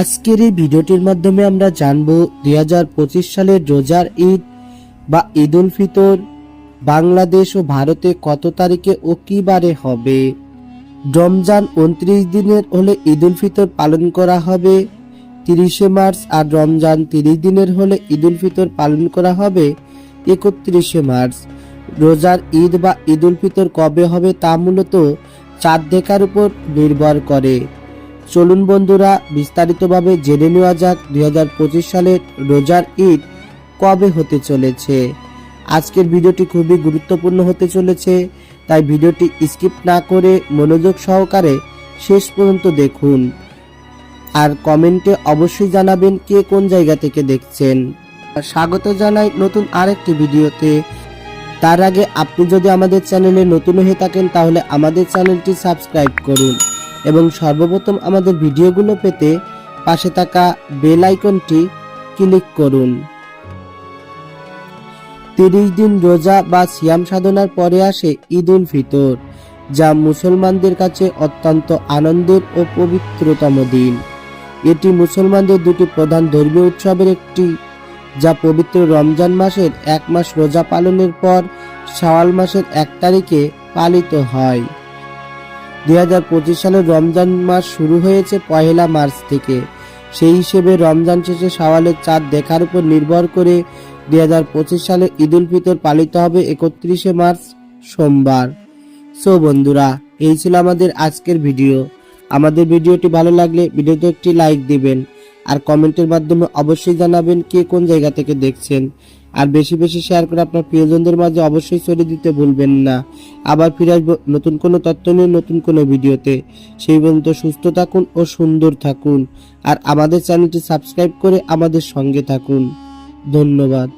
আজকের এই ভিডিওটির মাধ্যমে আমরা জানব দু হাজার পঁচিশ সালের রোজার ঈদ বা ঈদ উল ফিতর বাংলাদেশ ও ভারতে কত তারিখে ও কী বারে হবে? রমজান উনত্রিশ দিনের হলে ঈদ উল ফিতর পালন করা হবে। তিরিশে মার্চ আর রমজান তিরিশ দিনের হলে ঈদ উল ফিতর পালন করা হবে। একত্রিশে মার্চ। রোজার ঈদ বা ঈদ উল ফিতর কবে হবে তা মূলত চাঁদ দেখার উপর নির্ভর করে। চলুন বন্ধুরা, বিস্তারিতভাবে জেনে নেওয়া যাক দু হাজার পঁচিশ সালের রোজার ঈদ কবে হতে চলেছে। আজকের ভিডিওটি খুবই গুরুত্বপূর্ণ হতে চলেছে, তাই ভিডিওটি স্কিপ না করে মনোযোগ সহকারে শেষ পর্যন্ত দেখুন। আর কমেন্টে অবশ্যই জানাবেন কে কোন জায়গা থেকে দেখছেন। স্বাগত জানাই নতুন আরেকটি ভিডিওতে। তার আগে আপনি যদি আমাদের চ্যানেলে নতুন হয়ে থাকেন, তাহলে আমাদের চ্যানেলটি সাবস্ক্রাইব করুন। এবং সর্বপ্রথম আমাদের ভিডিওগুলো পেতে পাশে থাকা বেল আইকনটি ক্লিক করুন। তিরিশ দিন রোজা বা সিয়াম সাধনার পরে আসে ঈদ উল ফিতর, যা মুসলমানদের কাছে অত্যন্ত আনন্দের ও পবিত্রতম দিন। এটি মুসলমানদের দুটি প্রধান ধর্মীয় উৎসবের একটি, যা পবিত্র রমজান মাসের এক মাস রোজা পালনের পর শাওয়াল মাসের এক তারিখে পালিত হয়। দুই হাজার পঁচিশ সালের রমজান মাস শুরু হয়েছে পহেলা মার্চ থেকে। সেই হিসেবে রমজান শেষে শাওয়ালের চাঁদ দেখার উপর নির্ভর করে দুই হাজার পঁচিশ সালে ঈদ উল ফিতর পালিত হবে একত্রিশে মার্চ সোমবার। সো বন্ধুরা, এই ছিল আমাদের আজকের ভিডিও। আমাদের ভিডিওটি ভালো লাগলে ভিডিওতে একটি লাইক দিবেন আর কমেন্টের মাধ্যমে অবশ্যই জানাবেন কে কোন জায়গা থেকে দেখছেন। আর বেশি বেশি শেয়ার করে আপনার প্রিয়জনদের মাঝে অবশ্যই ছড়িয়ে দিতে ভুলবেন না। আবার ফিরে আসব নতুন কোনো তথ্য নিয়ে নতুন কোনো ভিডিওতে। সেই পর্যন্ত সুস্থ থাকুন ও সুন্দর থাকুন। আর আমাদের চ্যানেলটি সাবস্ক্রাইব করে আমাদের সঙ্গে থাকুন। ধন্যবাদ।